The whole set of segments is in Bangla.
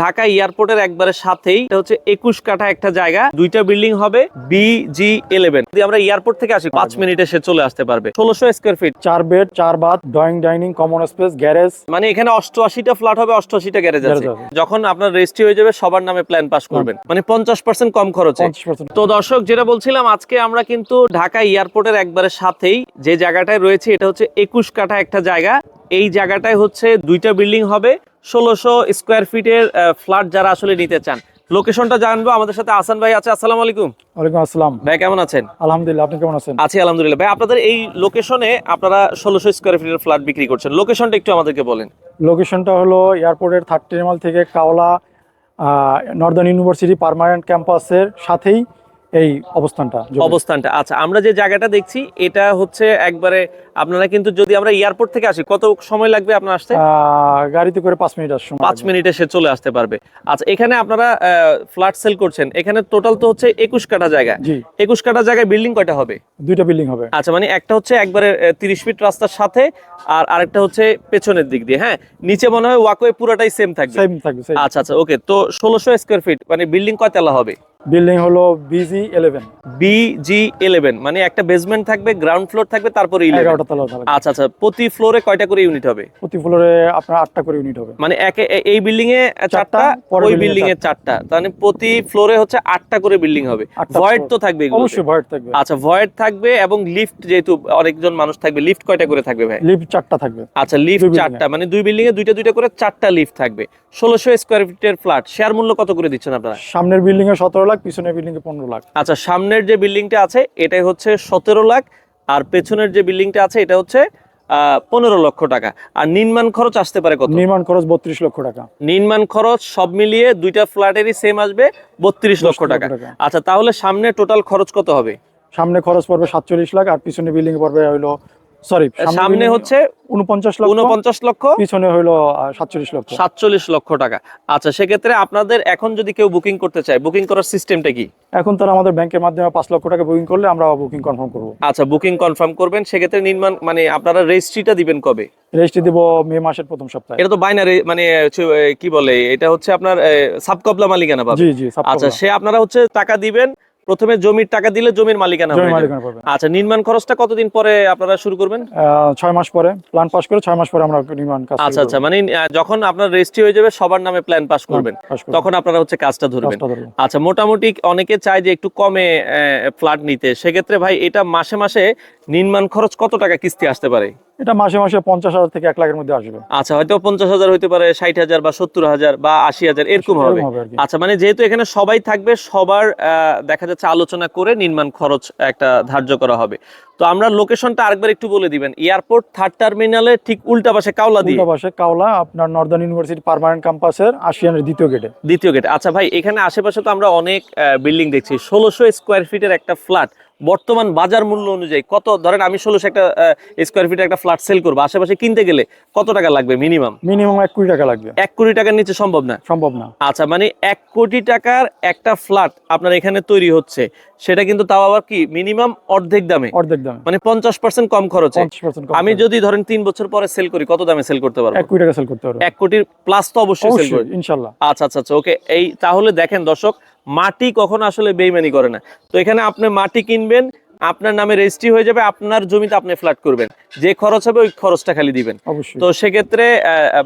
ঢাকা এয়ারপোর্টের একবারে সাথেই। এটা হচ্ছে একুশ কাঠা একটা জায়গা। দুইটা বিল্ডিং হবে বিজি ইলেভেন যদি আমরা এয়ারপোর্ট থেকে আসি পাঁচ মিনিটে সে চলে আসতে পারবে। ষোলোশো স্কোয়ার ফিট চার বেড চার bath drawing dining common space garage. মানে এখানে অষ্টআশিটা ফ্ল্যাট হবে অষ্টআশিটা গ্যারেজ আছে। যখন আপনার রেজিস্ট্রি হয়ে যাবে সবার নামে প্ল্যান পাস করবেন। মানে পঞ্চাশ পার্সেন্ট কম খরচে। তো দর্শক যেটা বলছিলাম আজকে আমরা কিন্তু ঢাকা এয়ারপোর্টের একবারে সাথেই যে জায়গাটায় রয়েছে এটা হচ্ছে একুশ কাঠা একটা জায়গা। এই জায়গাটায় হচ্ছে দুইটা বিল্ডিং হবে। ষোলোশো স্কোয়ার ফিটের ফ্ল্যাট যারা আসলে নিতে চান। লোকেশনটা জানব আমাদের সাথে আসান ভাই আছে। আসসালামু আলাইকুম। ওয়ালাইকুম আসসালাম। ভাই কেমন আছেন? আলহামদুলিল্লাহ আপনি কেমন আছেন? আছি আলহামদুলিল্লাহ। ভাই আপনাদের এই লোকেশনে আপনারা ষোলোশো স্কোয়ার ফিটের ফ্ল্যাট বিক্রি করছেন। লোকেশনটা একটু আমাদেরকে বলেন। লোকেশনটা হলো এয়ারপোর্টের থার্ড টার্মিনাল থেকে কাওলা নর্দার্ন ইউনিভার্সিটি পার্মানেন্ট ক্যাম্পাসের সাথেই এই অবস্থানটা। অবস্থানটা। আচ্ছা আমরা যে জায়গাটা দেখছি এটা হচ্ছে একবারে আপনারা কিন্তু যদি আমরা এয়ারপোর্ট থেকে আসি কত সময় লাগবে আপনার আসতে? গাড়িতে করে পাঁচ মিনিট আসার পাঁচ। মিনিটে সে চলে আসতে পারবে। আচ্ছা এখানে আপনারা ফ্ল্যাট সেল করছেন। এখানে টোটাল তো হচ্ছে একুশ কাঠা জায়গা। একুশ কাঠা জায়গায় বিল্ডিং কয়টা হবে? দুইটা বিল্ডিং হবে। আচ্ছা মানে একটা হচ্ছে একবারে তিরিশ ফিট রাস্তার সাথে আর আরেকটা হচ্ছে পেছনের দিক দিয়ে হ্যাঁ? নিচে মনে হয় ওয়াকওয়ে পুরোটাই সেম থাকবে। সেম থাকবে আচ্ছা আচ্ছা ওকে তো ষোলোশো স্কোয়ার ফিট মানে বিল্ডিং কয়তলা হবে? বিল্ডিং হলো B G eleven B G eleven মানে একটা বেসমেন্ট থাকবে গ্রাউন্ড ফ্লোর থাকবে তারপরে এগারোটা তলা থাকবে আচ্ছা আচ্ছা প্রতি ফ্লোরে কয়টা করে ইউনিট হবে? প্রতি ফ্লোরে আপনার আটটা করে ইউনিট হবে। মানে একে এই বিল্ডিং এ চারটা ওই বিল্ডিং এ চারটা। মানে প্রতি ফ্লোরে হচ্ছে আটটা করে বিল্ডিং হবে। ভয়েড তো থাকবে। অবশ্যই ভয়েড থাকবে। আচ্ছা ভয়েড থাকবে এবং লিফট যেহেতু অনেকজন মানুষ থাকবে লিফট কয়টা করে থাকবে ভাই? লিফট চারটা থাকবে। আচ্ছা লিফট। চারটা মানে দুই বিল্ডিং এ দুইটা দুইটা করে চারটা লিফট থাকবে। ষোলোশো স্কোয়ার ফিটের ফ্ল্যাট শেয়ার মূল্য কত করে দিচ্ছেন আপনারা? সামনের বিল্ডিং এ সতেরো লাখ পিছনের বিল্ডিং এ পনেরো লাখ। আচ্ছা সামনের যে বিল্ডিংটা আছে এটাই হচ্ছে সতেরো লাখ আর পেছনের যে বিল্ডিংটা আছে এটা হচ্ছে পনেরো লক্ষ টাকা। আর নির্মাণ খরচ আসতে পারে কত? নির্মাণ খরচ বত্রিশ লক্ষ টাকা। নির্মাণ খরচ সব মিলিয়ে দুইটা ফ্ল্যাটেরই সেম আসবে বত্রিশ লক্ষ টাকা। আচ্ছা তাহলে সামনে টোটাল খরচ কত হবে? সামনে খরচ পড়বে সাতচল্লিশ লাখ আর পিছনে বিল্ডিং পড়বে হইল সরি সামনে হচ্ছে উনপঞ্চাশ লক্ষ উনপঞ্চাশ লক্ষ। পিছনে হইল সাতচল্লিশ লক্ষ। সাতচল্লিশ লক্ষ টাকা। আচ্ছা সেক্ষেত্রে আপনাদের এখন যদি কেউ বুকিং করতে চায় বুকিং করার সিস্টেমটা কি? এখন তারা আমাদের ব্যাংকের মাধ্যমে পাঁচ লক্ষ টাকা বুকিং করলে আমরা বুকিং কনফার্ম করব। আচ্ছা বুকিং কনফার্ম করবেন সেক্ষেত্রে নির্মাণ মানে আপনারা রেজিস্ট্রিটা দিবেন কবে? রেজিস্ট্রি দিব মে মাসের প্রথম সপ্তাহে। এটা তো বাইনারি মানে কি বলে এটা হচ্ছে আপনার সাবকবলা মালিকানা পাবে। জি জি আচ্ছা সে আপনারা হচ্ছে টাকা দিবেন প্রথমে জমির টাকা দিলে জমির মালিকানা আচ্ছা নির্মাণ খরচটা কতদিন পরে আপনারা শুরু করবেন? ছয় মাস পরে। প্ল্যান পাস করে ছয় মাস পরে আমরা নির্মাণ কাজ আচ্ছা আচ্ছা মানে যখন আপনার রেজিস্ট্রি হয়ে যাবে সবার নামে প্ল্যান পাস করবেন। তখন আপনারা হচ্ছে কাজটা ধরবেন। আচ্ছা মোটামুটি অনেকে চায় যে একটু কমে ফ্ল্যাট নিতে। সেক্ষেত্রে ভাই এটা মাসে মাসে নির্মাণ খরচ কত টাকা কিস্তি আসতে পারে? এটা মাসে মাসে পঞ্চাশ হাজার থেকে এক লাখের মধ্যে আসবে। আচ্ছা হয়তো পঞ্চাশ হাজার হইতে পারে ষাট হাজার বা সত্তর হাজার বা আশি হাজার এরকম হবে। আচ্ছা মানে যেহেতু এখানে সবাই থাকবে সবার দেখা যাচ্ছে আলোচনা করে নির্মাণ খরচ একটা ধার্য করা হবে। তো আমরা লোকেশনটা আরেকবার একটু বলে দিবেন। এয়ারপোর্ট থার্ড টার্মিনালে ঠিক উল্টা পাশে কাওলা দিয়ে? উল্টা পাশে কাওলা আপনার নর্দার্ন ইউনিভার্সিটি পার্মানেন্ট ক্যাম্পাসের আশিয়ানের দ্বিতীয় গেটে দ্বিতীয় গেট আচ্ছা ভাই এখানে আশেপাশে তো আমরা অনেক বিল্ডিং দেখছি। ষোলোশো স্কোয়ার ফিটের একটা ফ্ল্যাট বর্তমান বাজার মূল্য অনুযায়ী কত? ধরেন আমি ষোলোশো একটা স্কোয়ার ফিটের একটা ফ্ল্যাট সেল করব আশেপাশে কিনতে গেলে কত টাকা লাগবে মিনিমাম মিনিমাম এক কোটি টাকা লাগবে। এক কোটি টাকার নিচে সম্ভব না? সম্ভব না। আচ্ছা মানে এক কোটি টাকার একটা ফ্ল্যাট আপনার এখানে তৈরি হচ্ছে সেটা কিন্তু তাও আবার কি মিনিমাম অর্ধেক দামে? অর্ধেক দামে। মানে পঞ্চাশ পার্সেন্ট কম খরচে। আমি যদি ধরেন তিন বছর পরে সেল করি কত দামে সেল করতে পারব? এক কোটি টাকা সেল করতে পারব। এক কোটির প্লাস তো অবশ্যই সেল করব। ইনশাল্লাহ। আচ্ছা আচ্ছা আচ্ছা ওকে এই তাহলে দেখেন দর্শক মাটি কখনো আসলে বেইমানি করে না। তো এখানে আপনি মাটি কিনবেন আপনার নামে রেজিস্ট্রি হয়ে যাবে আপনার জমিতে আপনি ফ্ল্যাট করবেন। যে খরচ হবে ওই খরচটা খালি দিবেন। তো সেক্ষেত্রে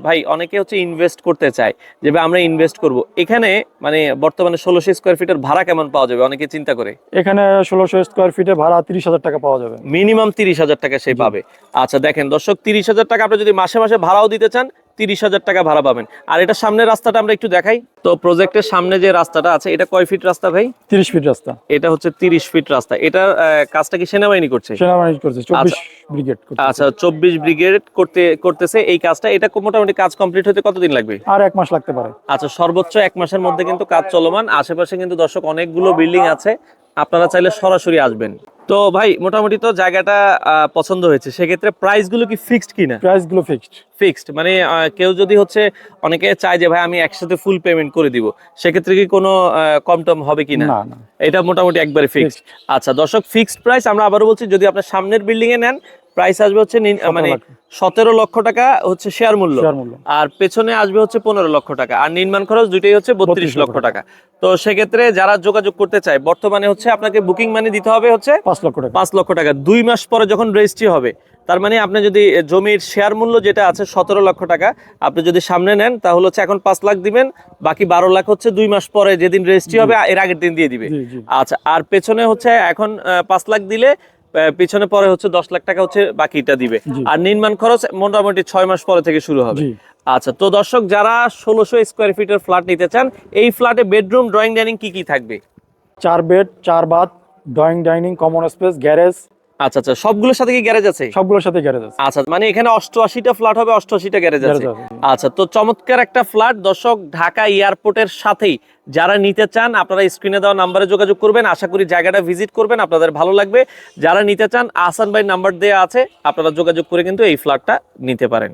ভাই অনেকে হচ্ছে ইনভেস্ট করতে চায় যে আমরা ইনভেস্ট করব। এখানে মানে বর্তমানে ষোলোশো স্কোয়ার ফিটের ভাড়া কেমন পাওয়া যাবে? অনেকে চিন্তা করে। এখানে ষোলোশো স্কোয়ার ফিটে ভাড়া তিরিশ হাজার টাকা পাওয়া যাবে। মিনিমাম তিরিশ হাজার টাকা সে পাবে। আচ্ছা দেখেন দর্শক তিরিশ হাজার টাকা আপনি যদি মাসে মাসে ভাড়াও দিতে চান তিরিশ হাজার টাকা ভাড়া পাবেন। আর এটা সামনের রাস্তাটা আমরা একটু দেখাই। তো প্রজেক্টের সামনে যে রাস্তাটা আছে এটা কয় ফিট রাস্তা ভাই? তিরিশ ফিট রাস্তা। এটা হচ্ছে তিরিশ ফিট রাস্তা। আহ, কাজটা কি সেনাবাহিনী করছে? সেনাবাহিনী করছে ব্রিগেড আচ্ছা চব্বিশ ব্রিগেড করতে করতেছে এই কাজটা। এটা মোটামুটি কাজ কমপ্লিট হতে কতদিন লাগবে? আর এক মাস লাগতে পারে। আচ্ছা সর্বোচ্চ এক মাসের মধ্যে কিন্তু কাজ চলমান। আশেপাশে কিন্তু দর্শক অনেকগুলো বিল্ডিং আছে। আপনারা চাইলে সরাসরি আসবেন। তো ভাই মোটামুটি তো জায়গাটা পছন্দ হয়েছে। সেক্ষেত্রে প্রাইসগুলো কি ফিক্সড কিনা? প্রাইসগুলো ফিক্সড ফিক্সড মানে কেউ যদি হচ্ছে অনেকে চায় যে ভাই আমি একসাথে ফুল পেমেন্ট করে দিব। সেক্ষেত্রে কি কোনো কম টম হবে কিনা? এটা মোটামুটি একবারে ফিক্সড আচ্ছা দর্শক ফিক্সড প্রাইস আমরা আবারও বলছি যদি আপনার সামনের বিল্ডিং এ নেন প্রাইস আসবে হচ্ছে নিন- 17 মানে সতেরো লক্ষ টাকা হচ্ছে শেয়ার মূল্য। আর পেছনে আসবে হচ্ছে পনেরো লক্ষ টাকা। আর নির্মাণ খরচ দুইটাই হচ্ছে বত্রিশ লক্ষ টাকা। তো সেক্ষেত্রে যারা যোগাযোগ করতে চায় বর্তমানে হচ্ছে আপনাকে বুকিং মানি দিতে হবে হচ্ছে পাঁচ লক্ষ টাকা। পাঁচ লক্ষ টাকা। দুই মাস পরে যখন রেজিস্ট্রি হবে তার মানে আপনি যদি জমির শেয়ার মূল্য যেটা আছে সতেরো লক্ষ টাকা আপনি যদি সামনে নেন তাহলে হচ্ছে এখন পাঁচ লাখ দিবেন বাকি বারো লাখ হচ্ছে দুই মাস পরে যেদিন রেজিস্ট্রি হবে এর আগের দিন দিয়ে দিবে। আচ্ছা আর পেছনে হচ্ছে এখন পাঁচ লাখ দিলে পিছনে পরে হচ্ছে দশ লাখ টাকা হচ্ছে বাকিটা দিবে। আর নির্মাণ খরচ মোটামুটি ছয় মাস পরে থেকে শুরু হবে। আচ্ছা তো দর্শক যারা ষোলোশো স্কোয়ার ফিটের ফ্ল্যাট নিতে চান এই ফ্ল্যাটে বেডরুম ড্রয়িং ডাইনিং কি কি থাকবে? চার বেড চার bath drawing dining common space garage আচ্ছা আচ্ছা সবগুলোর সাথে কি গ্যারেজ আছে? সবগুলোর সাথে গ্যারেজ আছে। আচ্ছা মানে এখানে অষ্টআশিটা ফ্ল্যাট হবে অষ্টআশিটা গ্যারেজ আছে। আচ্ছা তো চমৎকার একটা ফ্ল্যাট দর্শক ঢাকা এয়ারপোর্টের সাথেই যারা নিতে চান আপনারা স্ক্রিনে দেওয়া নাম্বারে যোগাযোগ করবেন। আশা করি জায়গাটা ভিজিট করবেন আপনাদের ভালো লাগবে। যারা নিতে চান আসান ভাই নাম্বার দেওয়া আছে আপনারা যোগাযোগ করে কিন্তু এই ফ্ল্যাটটা নিতে পারেন।